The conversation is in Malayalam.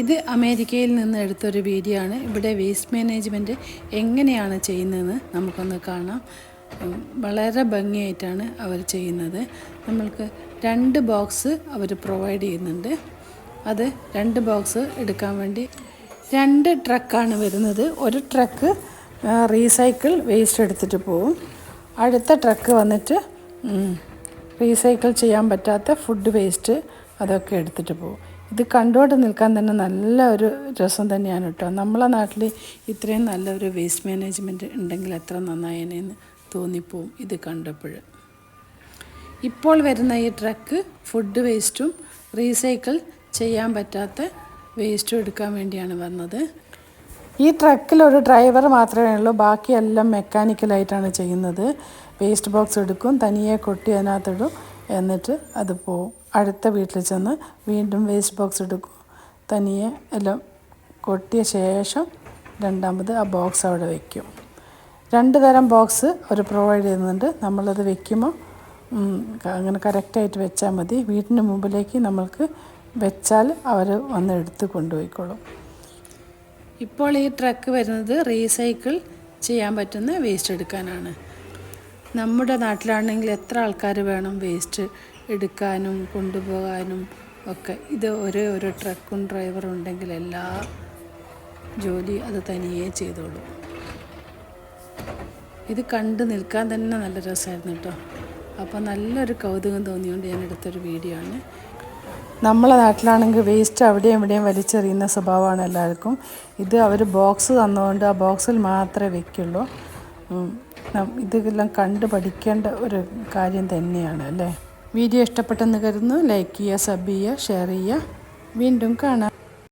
ഇത് അമേരിക്കയിൽ നിന്ന് എടുത്തൊരു വീഡിയോ ആണ്. ഇവിടെ വേസ്റ്റ് മാനേജ്മെന്റ് എങ്ങനെയാണ് ചെയ്യുന്നതെന്ന് നമുക്കൊന്ന് കാണാം. വളരെ ഭംഗിയായിട്ടാണ് അവർ ചെയ്യുന്നത്. നമ്മൾക്ക് രണ്ട് ബോക്സ് അവർ പ്രൊവൈഡ് ചെയ്യുന്നുണ്ട്. അത് രണ്ട് ബോക്സ് എടുക്കാൻ വേണ്ടി രണ്ട് ട്രക്കാണ് വരുന്നത്. ഒരു ട്രക്ക് റീസൈക്കിൾ വേസ്റ്റ് എടുത്തിട്ട് പോവും. അടുത്ത ട്രക്ക് വന്നിട്ട് റീസൈക്കിൾ ചെയ്യാൻ പറ്റാത്ത ഫുഡ് വേസ്റ്റ് അതൊക്കെ എടുത്തിട്ട് പോകും ഇത് കണ്ടുകൊണ്ട് നിൽക്കാൻ തന്നെ നല്ല ഒരു രസം തന്നെയാണ് കേട്ടോ. നമ്മളെ നാട്ടിൽ ഇത്രയും നല്ലൊരു വേസ്റ്റ് മാനേജ്മെന്റ് ഉണ്ടെങ്കിൽ എത്ര നന്നായേനെന്ന് തോന്നിപ്പോവും ഇത് കണ്ടപ്പോൾ. ഇപ്പോൾ വരുന്ന ഈ ട്രക്ക് ഫുഡ് വേസ്റ്റും റീസൈക്കിൾ ചെയ്യാൻ പറ്റാത്ത വേസ്റ്റും എടുക്കാൻ വേണ്ടിയാണ് വന്നത്. ഈ ട്രക്കിൽ ഒരു ഡ്രൈവർ മാത്രമേ ഉള്ളൂ. ബാക്കിയെല്ലാം മെക്കാനിക്കലായിട്ടാണ് ചെയ്യുന്നത്. വേസ്റ്റ് ബോക്സ് എടുക്കും തനിയെ കൊട്ടി അതിനകത്തിടും. എന്നിട്ട് അത് പോവും. അടുത്ത വീട്ടിൽ ചെന്ന് വീണ്ടും വേസ്റ്റ് ബോക്സ് എടുക്കും. തനിയെ എല്ലാം കൊട്ടിയ ശേഷം രണ്ടാമത് ആ ബോക്സ് അവിടെ വയ്ക്കും രണ്ട് തരം ബോക്സ് അവർ പ്രൊവൈഡ് ചെയ്യുന്നുണ്ട്. നമ്മളത് വയ്ക്കുമ്പോൾ അങ്ങനെ കറക്റ്റായിട്ട് വെച്ചാൽ മതി. വീട്ടിന് മുമ്പിലേക്ക് നമ്മൾക്ക് വെച്ചാൽ അവർ വന്ന് എടുത്ത് കൊണ്ടുപോയിക്കോളും. ഇപ്പോൾ ഈ ട്രക്ക് വരുന്നത് റീസൈക്കിൾ ചെയ്യാൻ പറ്റുന്ന വേസ്റ്റ് എടുക്കാനാണ്. നമ്മുടെ നാട്ടിലാണെങ്കിൽ എത്ര ആൾക്കാർ വേണം വേസ്റ്റ് എടുക്കാനും കൊണ്ടുപോകാനും ഒക്കെ? ഇത് ഒരേ ഒരു ട്രക്കും ഡ്രൈവറും ഉണ്ടെങ്കിൽ എല്ലാ ജോലി അത് തനിയെ ചെയ്തോളൂ. ഇത് കണ്ട് നിൽക്കാൻ തന്നെ നല്ല രസമായിരുന്നു കേട്ടോ. അപ്പോൾ നല്ലൊരു കൗതുകം തോന്നിയുകൊണ്ട് ഞാൻ എടുത്തൊരു വീഡിയോ ആണ്. നമ്മളെ നാട്ടിലാണെങ്കിൽ വേസ്റ്റ് അവിടെയും ഇവിടെയും വലിച്ചെറിയുന്ന സ്വഭാവമാണ് എല്ലാവർക്കും. ഇത് അവർ ബോക്സ് തന്നുകൊണ്ട് ആ ബോക്സിൽ മാത്രമേ വെക്കുള്ളൂ. ഇതെല്ലാം കണ്ട് പഠിക്കേണ്ട ഒരു കാര്യം തന്നെയാണ് അല്ലേ? വീഡിയോ ഇഷ്ടപ്പെട്ടെന്ന് കരുതുന്നു. ലൈക്ക് ചെയ്യുക സബ് ചെയ്യുക ഷെയർ ചെയ്യുക. വീണ്ടും കാണാം.